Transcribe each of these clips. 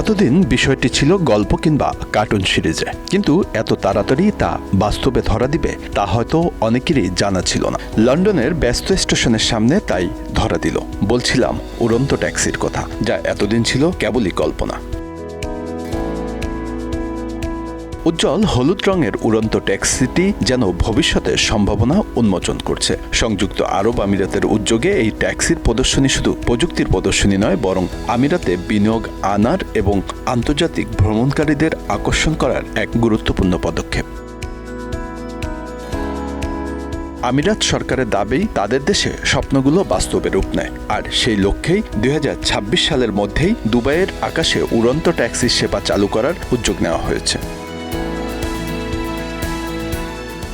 এতদিন বিষয়টি ছিল গল্প কিংবা কার্টুন সিরিজে। কিন্তু এত তাড়াতাড়ি তা বাস্তবে ধরা দিবে, তা হয়তো অনেকেরই জানা ছিল না। লন্ডনের ব্যস্ত স্টেশনের সামনে তাই ধরা দিল। বলছিলাম, উড়ন্ত ট্যাক্সির কথা, যা এতদিন ছিল কেবলই কল্পনা। উজ্জ্বল হলুদ রঙের উড়ন্ত ট্যাক্সিটি যেন ভবিষ্যতের সম্ভাবনা উন্মোচন করছে। সংযুক্ত আরব আমিরাতের উদ্যোগে এই ট্যাক্সির প্রদর্শনী শুধু প্রযুক্তির প্রদর্শনী নয়, বরং আমিরাতে বিনিয়োগ, আনার এবং আন্তর্জাতিক ভ্রমণকারীদের আকর্ষণ করার এক গুরুত্বপূর্ণ পদক্ষেপ। আমিরাত সরকারের দাবি, তাদের দেশে স্বপ্নগুলো বাস্তবে রূপ নেয়। আর সেই লক্ষ্যেই দুই হাজার ছাব্বিশ সালের মধ্যেই দুবাইয়ের আকাশে উড়ন্ত ট্যাক্সি সেবা চালু করার উদ্যোগ নেওয়া হয়েছে।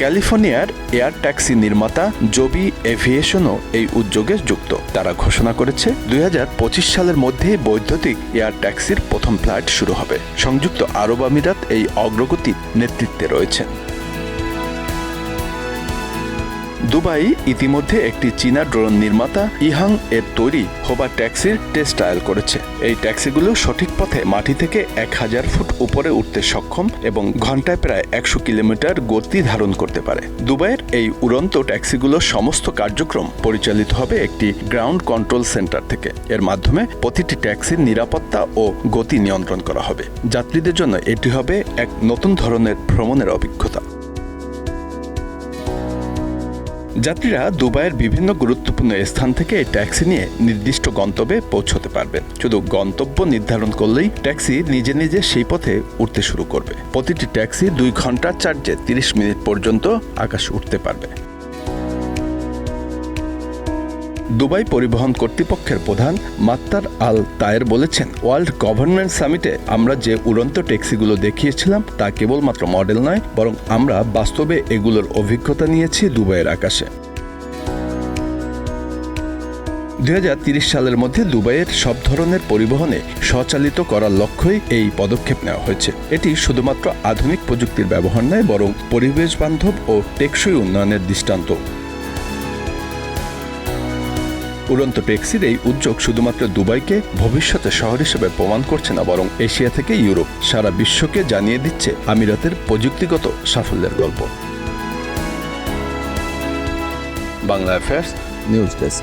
ক্যালিফোর্নিয়ার এয়ার ট্যাক্সি নির্মাতা জবি এভিয়েশনও এই উদ্যোগে যুক্ত। তারা ঘোষণা করেছে, দুই হাজার পঁচিশ সালের মধ্যে বৈদ্যুতিক এয়ার ট্যাক্সির প্রথম ফ্লাইট শুরু হবে। সংযুক্ত আরব আমিরাত এই অগ্রগতির নেতৃত্বে রয়েছেন দুবাই ইতিমধ্যে একটি চীনা ড্রোন নির্মাতা ইহাং এর তৈরি হোবা ট্যাক্সির টেস্ট ট্রায়াল করেছে। এই ট্যাক্সিগুলো সঠিক পথে মাটি থেকে এক হাজার ফুট উপরে উঠতে সক্ষম এবং ঘন্টায় প্রায় একশো কিলোমিটার গতি ধারণ করতে পারে। দুবাইয়ের এই উড়ন্ত ট্যাক্সিগুলোর সমস্ত কার্যক্রম পরিচালিত হবে একটি গ্রাউন্ড কন্ট্রোল সেন্টার থেকে। এর মাধ্যমে প্রতিটি ট্যাক্সির নিরাপত্তা ও গতি নিয়ন্ত্রণ করা হবে। যাত্রীদের জন্য এটি হবে এক নতুন ধরনের ভ্রমণের অভিজ্ঞতা। যাত্রীরা দুবাইয়ের বিভিন্ন গুরুত্বপূর্ণ স্থান থেকে এই ট্যাক্সি নিয়ে নির্দিষ্ট গন্তব্যে পৌঁছতে পারবেন শুধু গন্তব্য নির্ধারণ করলেই ট্যাক্সি নিজে নিজে সেই পথে উঠতে শুরু করবে। প্রতিটি ট্যাক্সি দুই ঘণ্টার চার্জে তিরিশ মিনিট পর্যন্ত আকাশ উঠতে পারবে। দুবাই পরিবহন কর্তৃপক্ষের প্রধান মাত্তার আল তায়ের বলেছেন, ওয়ার্ল্ড গভর্নমেন্ট সামিটে আমরা যে উড়ন্ত ট্যাক্সিগুলো দেখিয়েছিলাম, তা কেবলমাত্র মডেল নয়, বরং আমরা বাস্তবে এগুলোর অভিজ্ঞতা নিয়েছি দুবাইয়ের আকাশে। দুই সালের মধ্যে দুবাইয়ের সব ধরনের পরিবহনে স্বচালিত করার লক্ষ্যই এই পদক্ষেপ নেওয়া হয়েছে। এটি শুধুমাত্র আধুনিক প্রযুক্তির ব্যবহার নয়, বরং পরিবেশ বান্ধব ও টেকসই উন্নয়নের দৃষ্টান্ত উড়ন্ত ট্যাক্সির এই উদ্যোগ শুধুমাত্র দুবাইকে ভবিষ্যতে শহর হিসেবে প্রমাণ করছে না, বরং এশিয়া থেকে ইউরোপ, সারা বিশ্বকে জানিয়ে দিচ্ছে আমিরাতের প্রযুক্তিগত সাফল্যের গল্প। Bangla affairs news desk